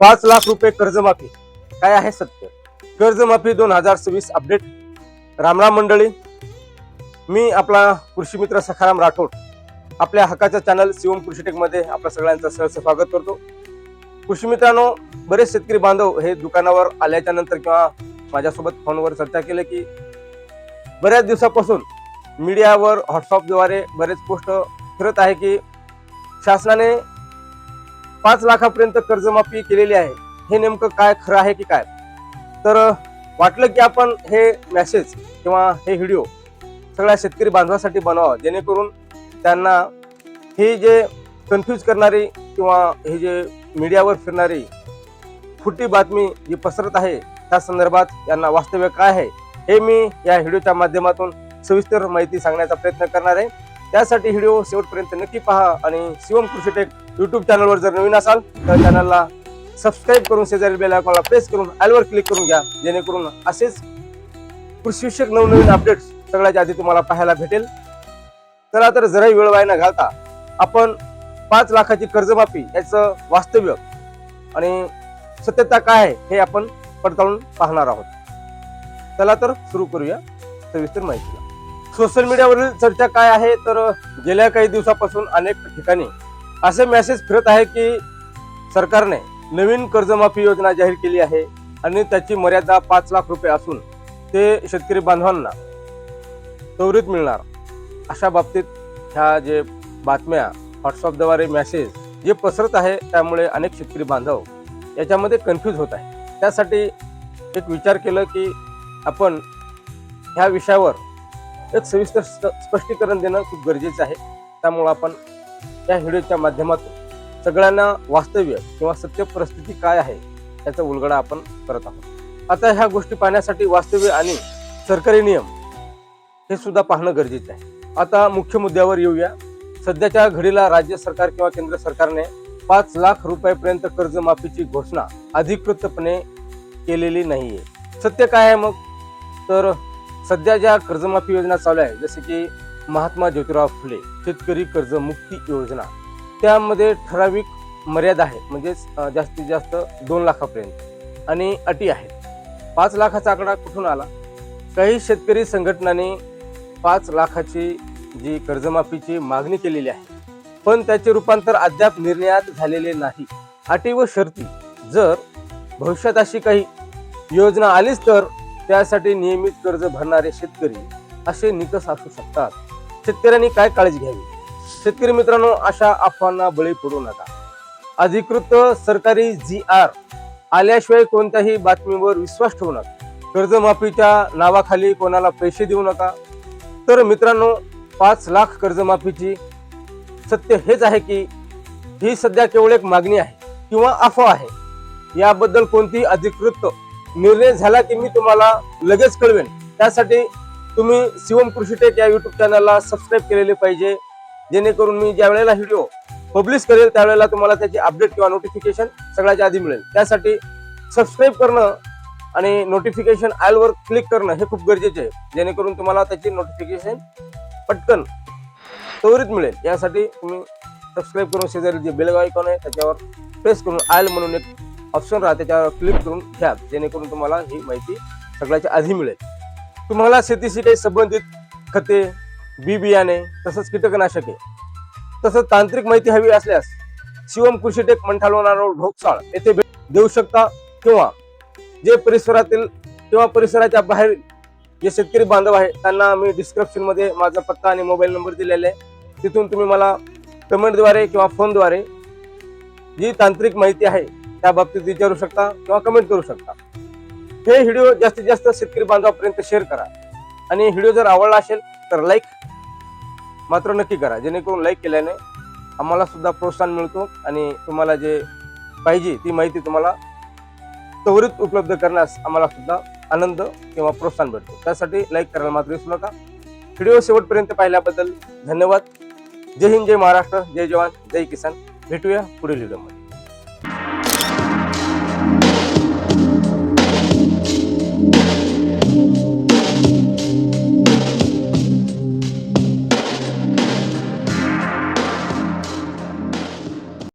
पाच लाख रुपये कर्जमाफी. काय आहे सत्य? कर्जमाफी दोन हजार सव्वीस अपडेट रामराम मंडळी. मी आपला कृषी मित्र सखाराम राठोड. आपल्या हक्काच्या चॅनल शिवम कृषीटेकमध्ये आपल्या सगळ्यांचं सहर्ष स्वागत करतो. कृषी मित्रांनो बरेच शेतकरी बांधव हे दुकानावर आल्याच्यानंतर किंवा माझ्यासोबत फोनवर चर्चा केली की बऱ्याच दिवसापासून मीडियावर व्हॉट्सअपद्वारे बरेच पोस्ट फिरत आहे की शासनाने पाच लाखापर्यंत कर्जमाफी केलेली आहे. हे नेमकं काय खरं आहे की काय? तर वाटलं की आपण हे मॅसेज किंवा हे व्हिडिओ सगळ्या शेतकरी बांधवासाठी बनवावं. जेणेकरून त्यांना हे जे कन्फ्यूज करणारी किंवा हे जे मीडियावर फिरणारी खोटी बातमी जी पसरत आहे त्या संदर्भात यांना वास्तव्य काय आहे हे मी या व्हिडिओच्या माध्यमातून सविस्तर माहिती सांगण्याचा प्रयत्न करणार आहे. त्यासाठी व्हिडिओ शेवटपर्यंत नक्की पहा आणि शिवम कृषी टेक युट्यूब चॅनलवर जर नवीन असाल तर चॅनलला सबस्क्राईब करून शेजारी बेल आयकॉनला प्रेस करून ॲलवर क्लिक करून घ्या जेणेकरून असेच कृषीविषयक नवनवीन अपडेट्स सगळ्याच्या आधी तुम्हाला पाहायला भेटेल. चला तर जराही वेळ वाया न घालता आपण पाच लाखाची कर्जमाफी याचं वास्तव्य आणि सत्यता काय आहे हे आपण पडताळून पाहणार आहोत. चला तर सुरू करूया सविस्तर माहितीला. सोशल मीडियावरील चर्चा काय आहे तर गेल्या काही दिवसापासून अनेक ठिकाणी असे मेसेज फिरत आहे की सरकारने नवीन कर्जमाफी योजना जाहीर केली आहे आणि त्याची मर्यादा पाच लाख रुपये असून ते शेतकरी बांधवांना त्वरित मिळणार. अशा बाबतीत ह्या जे बातम्या व्हॉट्सअपद्वारे मेसेज जे पसरत आहे त्यामुळे अनेक शेतकरी बांधव याच्यामध्ये कन्फ्यूज होत आहे त्यासाठी एक विचार केलं की आपण ह्या विषयावर एक सविस्तर स्पष्टीकरण देणं खूप गरजेचं आहे. त्यामुळं आपण या व्हिडिओच्या माध्यमातून सगळ्यांना वास्तव्य किंवा सत्य परिस्थिती काय आहे याचा उलगडा आपण करत आहोत. आता ह्या गोष्टी पाहण्यासाठी वास्तव्य आणि सरकारी नियम हे सुद्धा पाहणं गरजेचं आहे. आता मुख्य मुद्द्यावर येऊया. सध्याच्या घडीला राज्य सरकार किंवा केंद्र सरकारने पाच लाख रुपयापर्यंत कर्जमाफीची घोषणा अधिकृतपणे केलेली नाहीये. सत्य काय आहे मग? तर सध्या ज्या कर्जमाफी योजना चालू आहे जसे की महात्मा ज्योतिराव फुले शेतकरी कर्जमुक्ती योजना त्यामध्ये ठराविक मर्यादा आहे म्हणजेच जास्तीत जास्त दोन लाखापर्यंत आणि अटी आहेत. पाच लाखाचा आकडा कुठून आला? काही शेतकरी संघटनांनी पाच लाखाची जी कर्जमाफीची मागणी केलेली आहे पण त्याचे रूपांतर अद्याप निर्णयात झालेले नाही. अटी व शर्ती जर भविष्यात अशी काही योजना आलीच तर त्यासाठी नियमित कर्ज भरणारे शेतकरी असे निकष असू शकतात. शेतकऱ्यांनी काय काळजी घ्यावी? शेतकरी मित्रांनो अशा अफवांना बळी पडू नका. अधिकृत सरकारी जी आर आल्याशिवाय कोणत्याही बातमीवर विश्वास ठेवू नका. कर्जमाफीच्या नावाखाली कोणाला पैसे देऊ नका. तर मित्रांनो पाच लाख कर्जमाफीची सत्य हेच आहे की ही सध्या केवळ एक मागणी आहे किंवा अफवा आहे. याबद्दल कोणती अधिकृत निर्णय झाला की मी तुम्हाला लगेच कळवेन. त्यासाठी तुम्ही शिवम कृषी टेक या युट्यूब चॅनलला सबस्क्राईब केलेले पाहिजे. जेणेकरून मी ज्या वेळेला व्हिडिओ पब्लिश करेल त्यावेळेला तुम्हाला त्याची अपडेट किंवा नोटिफिकेशन सगळ्याच्या आधी मिळेल. त्यासाठी सबस्क्राईब करणं आणि नोटिफिकेशन आयलवर क्लिक करणं हे खूप गरजेचे आहे. जेणेकरून तुम्हाला त्याची नोटिफिकेशन पटकन त्वरित मिळेल. यासाठी तुम्ही सबस्क्राईब करून शेजारी जे बेलगाव आयकॉन आहे त्याच्यावर प्रेस करून आयल म्हणून एक ऑप्शन राहते त्याच्यावर क्लिक करून घ्या जेणेकरून तुम्हाला ही माहिती सगळ्याच्या आधी मिळेल. तुम्हाला शेतीशी काही संबंधित खते बी बियाणे तसंच कीटकनाशके तसंच तांत्रिक माहिती हवी असल्यास शिवम कृषी टेक मंठालोना रोड ढोकसाळ येथे भेट देऊ शकता किंवा जे परिसरातील किंवा परिसराच्या बाहेर जे शेतकरी बांधव आहे त्यांना मी डिस्क्रिप्शनमध्ये माझा पत्ता आणि मोबाईल नंबर दिलेला आहे. तिथून तुम्ही मला कमेंटद्वारे किंवा फोनद्वारे जी तांत्रिक माहिती आहे त्या बाबतीत विचारू शकता किंवा कमेंट करू शकता. हे व्हिडिओ जास्तीत जास्त शेतकरी बांधवापर्यंत शेअर करा. आणि व्हिडिओ जर आवडला असेल तर लाईक मात्र नक्की करा. जेणेकरून लाईक केल्याने आम्हाला सुद्धा प्रोत्साहन मिळतो आणि तुम्हाला जे पाहिजे ती माहिती तुम्हाला त्वरित उपलब्ध करण्यास आम्हाला सुद्धा आनंद किंवा प्रोत्साहन भेटतो. त्यासाठी लाईक करायला मात्र विसरू नका. व्हिडिओ शेवटपर्यंत पाहिल्याबद्दल धन्यवाद. जय हिंद जय महाराष्ट्र जय जवान जय किसान. भेटूया पुढील व्हिडिओमध्ये